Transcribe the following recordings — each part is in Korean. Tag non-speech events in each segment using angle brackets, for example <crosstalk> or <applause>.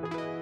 you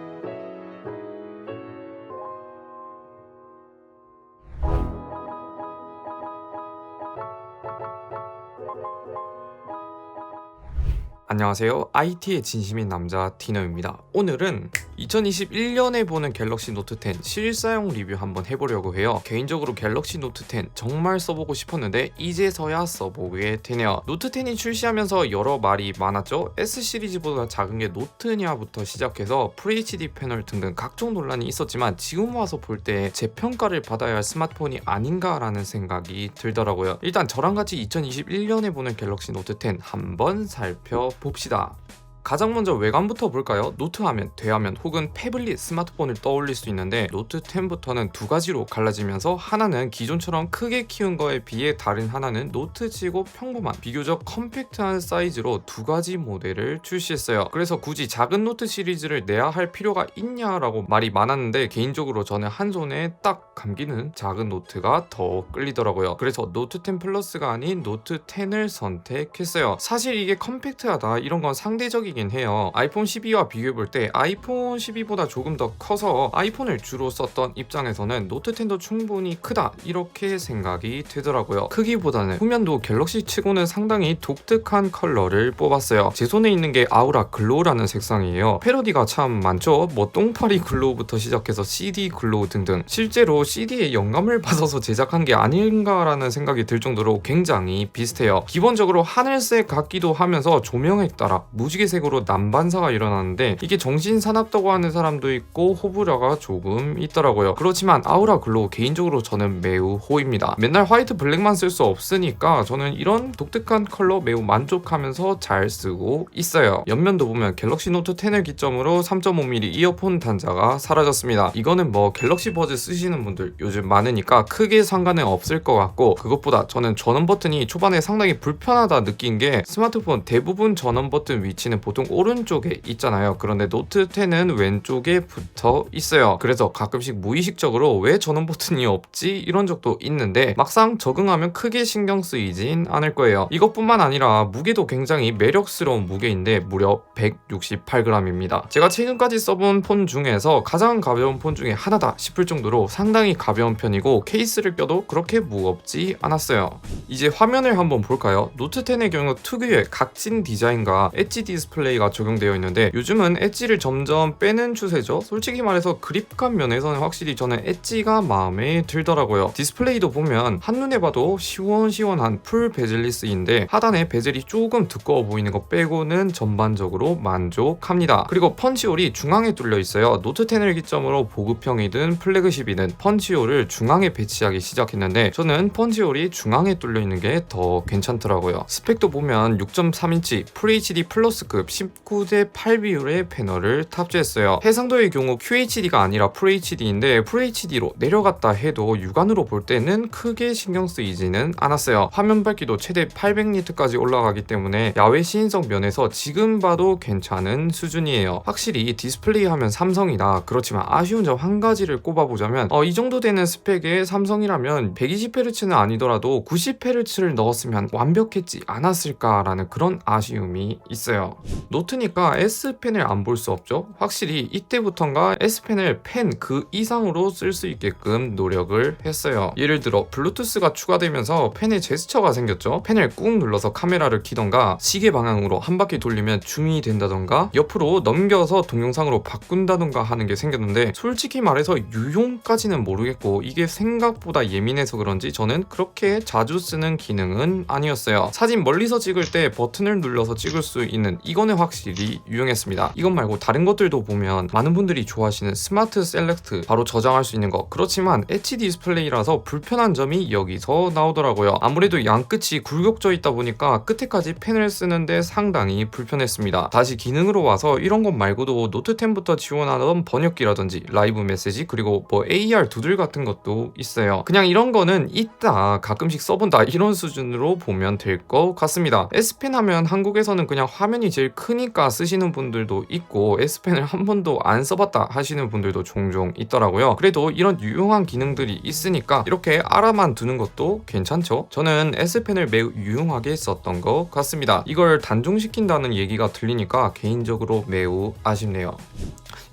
안녕하세요. IT의 진심인 남자 디너입니다. 오늘은 2021년에 보는 갤럭시 노트 10 실사용 리뷰 한번 해보려고 해요. 개인적으로 갤럭시 노트 10 정말 써보고 싶었는데 이제서야 써보게 되네요. 노트 10이 출시하면서 여러 말이 많았죠. S 시리즈보다 작은 게 노트냐부터 시작해서 FHD 패널 등등 각종 논란이 있었지만 지금 와서 볼때제 평가를 받아야 할 스마트폰이 아닌가라는 생각이 들더라고요. 일단 저랑 같이 2021년에 보는 갤럭시 노트 10 한번 살펴 봅시다. 가장 먼저 외관부터 볼까요? 노트하면, 대하면 혹은 패블릿 스마트폰을 떠올릴 수 있는데 노트 10부터는 두 가지로 갈라지면서 하나는 기존처럼 크게 키운 거에 비해 다른 하나는 노트치고 평범한 비교적 컴팩트한 사이즈로 두 가지 모델을 출시했어요. 그래서 굳이 작은 노트 시리즈를 내야 할 필요가 있냐라고 말이 많았는데 개인적으로 저는 한 손에 딱 감기는 작은 노트가 더 끌리더라고요. 그래서 노트 10 플러스가 아닌 노트 10을 선택했어요. 사실 이게 컴팩트하다 이런 건 상대적 이긴 해요. 아이폰 12와 비교해 볼 때 아이폰 12보다 조금 더 커서 아이폰을 주로 썼던 입장에서는 노트 10도 충분히 크다 이렇게 생각이 되더라고요. 크기보다는 후면도 갤럭시 치고는 상당히 독특한 컬러를 뽑았어요. 제 손에 있는 게 아우라 글로우라는 색상이에요. 패러디가 참 많죠. 뭐 똥파리 글로우부터 시작해서 CD 글로우 등등. 실제로 CD에 영감을 <laughs> 받아서 제작한 게 아닌가라는 생각이 들 정도로 굉장히 비슷해요. 기본적으로 하늘색 같기도 하면서 조명에 따라 무지개색 으로 난반사가 일어나는데 이게 정신 사납다고 하는 사람도 있고 호불호가 조금 있더라고요. 그렇지만 아우라 글로우 개인적으로 저는 매우 호입니다. 맨날 화이트 블랙만 쓸 수 없으니까 저는 이런 독특한 컬러 매우 만족하면서 잘 쓰고 있어요. 옆면도 보면 갤럭시 노트 10을 기점으로 3.5mm 이어폰 단자가 사라졌습니다. 이거는 뭐 갤럭시 버즈 쓰시는 분들 요즘 많으니까 크게 상관은 없을 것 같고 그것보다 저는 전원 버튼이 초반에 상당히 불편하다 느낀 게 스마트폰 대부분 전원 버튼 위치는 보통 오른쪽에 있잖아요. 그런데 노트 10은 왼쪽에 붙어 있어요. 그래서 가끔씩 무의식적으로 왜 전원 버튼이 없지 이런 적도 있는데 막상 적응하면 크게 신경 쓰이진 않을 거예요. 이것뿐만 아니라 무게도 굉장히 매력스러운 무게인데 무려 168g입니다. 제가 최근까지 써본 폰 중에서 가장 가벼운 폰 중에 하나다 싶을 정도로 상당히 가벼운 편이고 케이스를 껴도 그렇게 무겁지 않았어요. 이제 화면을 한번 볼까요? 노트 10의 경우 특유의 각진 디자인과 엣지 디스플레이 가 적용되어 있는데 요즘은 엣지를 점점 빼는 추세죠. 솔직히 말해서 그립감 면에서는 확실히 저는 엣지가 마음에 들더라고요. 디스플레이도 보면 한눈에 봐도 시원시원한 풀 베젤리스인데 하단에 베젤이 조금 두꺼워 보이는 것 빼고는 전반적으로 만족합니다. 그리고 펀치홀이 중앙에 뚫려 있어요. 노트 10을 기점으로 보급형이든 플래그십이든 펀치홀을 중앙에 배치하기 시작했는데 저는 펀치홀이 중앙에 뚫려 있는 게 더 괜찮더라고요. 스펙도 보면 6.3인치 FHD 플러스급 19대 8 비율의 패널을 탑재했어요. 해상도의 경우 QHD가 아니라 FHD인데 FHD로 내려갔다 해도 육안으로 볼 때는 크게 신경 쓰이지는 않았어요. 화면 밝기도 최대 800니트까지 올라가기 때문에 야외 시인성 면에서 지금 봐도 괜찮은 수준이에요. 확실히 디스플레이 하면 삼성이다. 그렇지만 아쉬운 점 한 가지를 꼽아보자면 어, 이 정도 되는 스펙의 삼성이라면 120Hz는 아니더라도 90Hz를 넣었으면 완벽했지 않았을까라는 그런 아쉬움이 있어요. 노트니까 S펜을 안 볼 수 없죠. 확실히 이때부턴가 S펜을 펜 그 이상으로 쓸 수 있게끔 노력을 했어요. 예를 들어 블루투스가 추가되면서 펜에 제스처가 생겼죠. 펜을 꾹 눌러서 카메라를 키던가 시계 방향으로 한 바퀴 돌리면 줌이 된다던가 옆으로 넘겨서 동영상으로 바꾼다던가 하는 게 생겼는데 솔직히 말해서 유용까지는 모르겠고 이게 생각보다 예민해서 그런지 저는 그렇게 자주 쓰는 기능은 아니었어요. 사진 멀리서 찍을 때 버튼을 눌러서 찍을 수 있는 이거는 확실히 유용했습니다. 이것 말고 다른 것들도 보면 많은 분들이 좋아하시는 스마트 셀렉트 바로 저장할 수 있는 거 그렇지만 엣지 디스플레이라서 불편한 점이 여기서 나오더라고요. 아무래도 양끝이 굴곡져 있다 보니까 끝에까지 펜을 쓰는데 상당히 불편했습니다. 다시 기능으로 와서 이런 것 말고도 노트 10부터 지원하던 번역기라든지 라이브 메시지 그리고 뭐 AR 두들 같은 것도 있어요. 그냥 이런 거는 있다 가끔씩 써본다 이런 수준으로 보면 될 것 같습니다. S펜 하면 한국에서는 그냥 화면이 제일 크니까 쓰시는 분들도 있고 S펜을 한 번도 안 써봤다 하시는 분들도 종종 있더라고요. 그래도 이런 유용한 기능들이 있으니까 이렇게 알아만 두는 것도 괜찮죠. 저는 S펜을 매우 유용하게 썼던 것 같습니다. 이걸 단종시킨다는 얘기가 들리니까 개인적으로 매우 아쉽네요.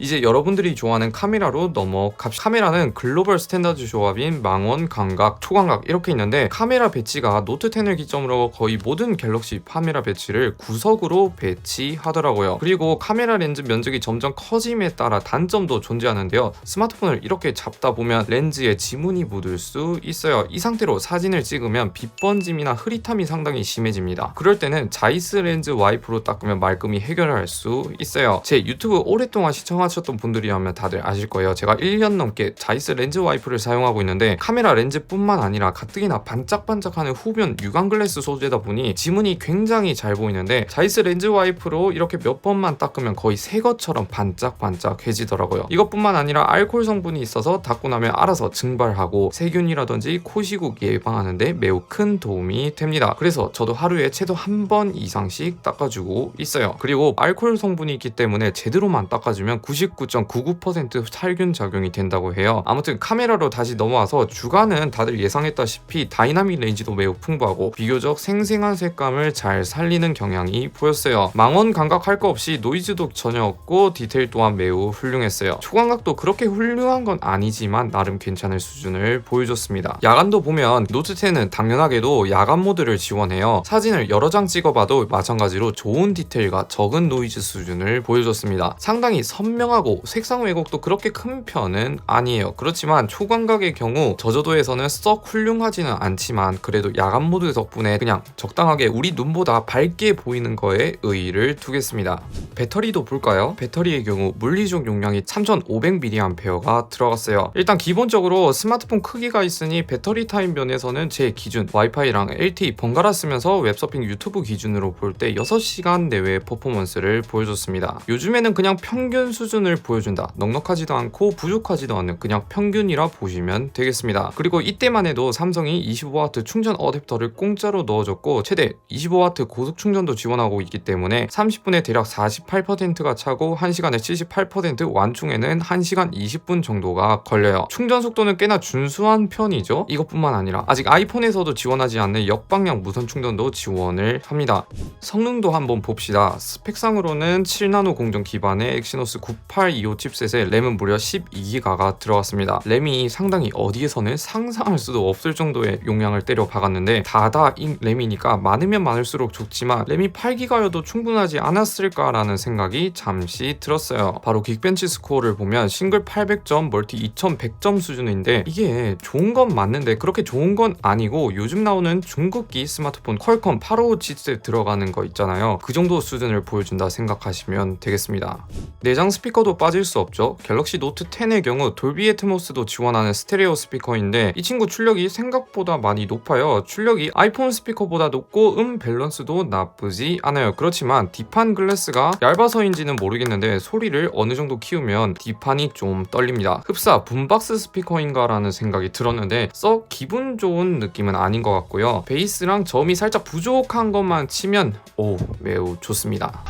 이제 여러분들이 좋아하는 카메라로 넘어갑시다. 카메라는 글로벌 스탠다드 조합인 망원, 광각, 초광각 이렇게 있는데 카메라 배치가 노트 10을 기점으로 거의 모든 갤럭시 카메라 배치를 구석으로 배치하더라고요. 그리고 카메라 렌즈 면적이 점점 커짐에 따라 단점도 존재하는데요. 스마트폰을 이렇게 잡다 보면 렌즈에 지문이 묻을 수 있어요. 이 상태로 사진을 찍으면 빛 번짐이나 흐릿함이 상당히 심해집니다. 그럴 때는 자이스 렌즈 와이프로 닦으면 말끔히 해결할 수 있어요. 제 유튜브 오랫동안 시청하 셨던 분들이라면 다들 아실 거예요. 제가 1년 넘게 자이스 렌즈 와이프를 사용하고 있는데 카메라 렌즈뿐만 아니라 가뜩이나 반짝반짝하는 후변 유광 글래스 소재다 보니 지문이 굉장히 잘 보이는데 자이스 렌즈 와이프로 이렇게 몇 번만 닦으면 거의 새 것처럼 반짝반짝해지더라고요. 이것뿐만 아니라 알코올 성분이 있어서 닦고 나면 알아서 증발하고 세균이라든지 코시국 예방하는데 매우 큰 도움이 됩니다. 그래서 저도 하루에 최소 한 번 이상씩 닦아주고 있어요. 그리고 알코올 성분이 있기 때문에 제대로만 닦아주면 99.99% 살균 작용이 된다고 해요. 아무튼 카메라로 다시 넘어와서 주간은 다들 예상했다시피 다이나믹 레인지도 매우 풍부하고 비교적 생생한 색감을 잘 살리는 경향이 보였어요. 망원 감각 할 거 없이 노이즈도 전혀 없고 디테일 또한 매우 훌륭했어요. 초광각도 그렇게 훌륭한 건 아니지만 나름 괜찮을 수준을 보여줬습니다. 야간도 보면 노트 10은 당연하게도 야간 모드를 지원해요. 사진을 여러 장 찍어봐도 마찬가지로 좋은 디테일과 적은 노이즈 수준을 보여줬습니다. 상당히 선명 하고 색상 왜곡도 그렇게 큰 편은 아니에요. 그렇지만 초광각의 경우 저조도에서는 썩 훌륭하지는 않지만 그래도 야간 모드 덕분에 그냥 적당하게 우리 눈보다 밝게 보이는 거에 의의를 두겠습니다. 배터리도 볼까요? 배터리의 경우 물리적 용량이 3500mAh가 들어갔어요. 일단 기본적으로 스마트폰 크기가 있으니 배터리 타임 면에서는 제 기준 와이파이랑 LTE 번갈아 쓰면서 웹서핑 유튜브 기준으로 볼 때 6시간 내외의 퍼포먼스를 보여줬습니다. 요즘에는 그냥 평균 수준 을 보여준다. 넉넉하지도 않고 부족하지도 않은 그냥 평균이라 보시면 되겠습니다. 그리고 이때만 해도 삼성이 25W 충전 어댑터를 공짜로 넣어줬고 최대 25W 고속 충전도 지원하고 있기 때문에 30분에 대략 48%가 차고 1시간에 78% 완충에는 1시간 20분 정도가 걸려요. 충전 속도는 꽤나 준수한 편이죠. 이것뿐만 아니라 아직 아이폰에서도 지원하지 않는 역방향 무선 충전도 지원을 합니다. 성능도 한번 봅시다. 스펙상으로는 7나노 공정 기반의 엑시노스 9825 칩셋에 램은 무려 12기가가 들어갔습니다. 램이 상당히 어디에서는 상상할 수도 없을 정도의 용량을 때려 박았는데 다다 이 램이니까 많으면 많을수록 좋지만 램이 8기가여도 충분하지 않았을까라는 생각이 잠시 들었어요. 바로 긱벤치 스코어를 보면 싱글 800점, 멀티 2100점 수준인데 이게 좋은 건 맞는데 그렇게 좋은 건 아니고 요즘 나오는 중국기 스마트폰 퀄컴 855 칩셋 들어가는 거 있잖아요. 그 정도 수준을 보여준다 생각하시면 되겠습니다. 내장 스피커 도 빠질 수 없죠. 갤럭시 노트 10의 경우 돌비 애트모스도 지원하는 스테레오 스피커인데 이 친구 출력이 생각보다 많이 높아요. 출력이 아이폰 스피커보다 높고 음 밸런스도 나쁘지 않아요. 그렇지만 뒷판 글래스가 얇아서인지는 모르겠는데 소리를 어느 정도 키우면 뒷판이 좀 떨립니다. 흡사 붐박스 스피커인가라는 생각이 들었는데 썩 기분 좋은 느낌은 아닌 것 같고요. 베이스랑 점이 살짝 부족한 것만 치면 오 매우 좋습니다.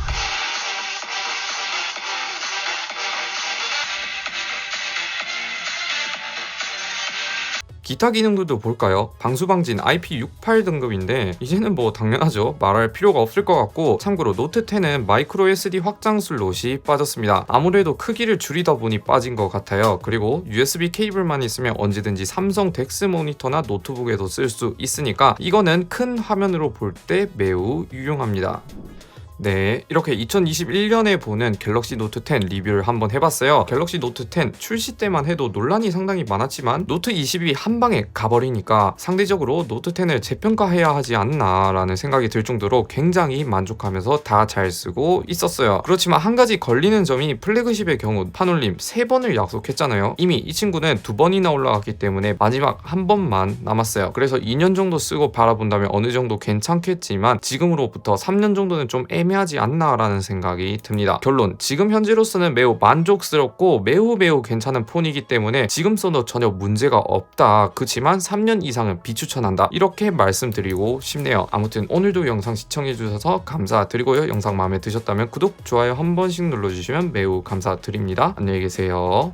기타 기능들도 볼까요? 방수방진 IP68 등급인데 이제는 뭐 당연하죠. 말할 필요가 없을 것 같고 참고로 노트 10은 마이크로 SD 확장 슬롯이 빠졌습니다. 아무래도 크기를 줄이다 보니 빠진 것 같아요. 그리고 USB 케이블만 있으면 언제든지 삼성 덱스 모니터나 노트북에도 쓸 수 있으니까 이거는 큰 화면으로 볼 때 매우 유용합니다. 네, 이렇게 2021년에 보는 갤럭시 노트 10 리뷰를 한번 해봤어요. 갤럭시 노트 10 출시 때만 해도 논란이 상당히 많았지만 노트 20이 한 방에 가버리니까 상대적으로 노트 10을 재평가해야 하지 않나라는 생각이 들 정도로 굉장히 만족하면서 다 잘 쓰고 있었어요. 그렇지만 한 가지 걸리는 점이 플래그십의 경우 판올림 3번을 약속했잖아요. 이미 이 친구는 두 번이나 올라갔기 때문에 마지막 한 번만 남았어요. 그래서 2년 정도 쓰고 바라본다면 어느 정도 괜찮겠지만 지금으로부터 3년 정도는 좀 애매 애매하지 않나라는 생각이 듭니다. 결론 지금 현재로서는 매우 만족스럽고 매우 매우 괜찮은 폰이기 때문에 지금 써도 전혀 문제가 없다. 그렇지만 3년 이상은 비추천한다. 이렇게 말씀드리고 싶네요. 아무튼 오늘도 영상 시청해주셔서 감사드리고요. 영상 마음에 드셨다면 구독, 좋아요 한 번씩 눌러주시면 매우 감사드립니다. 안녕히 계세요.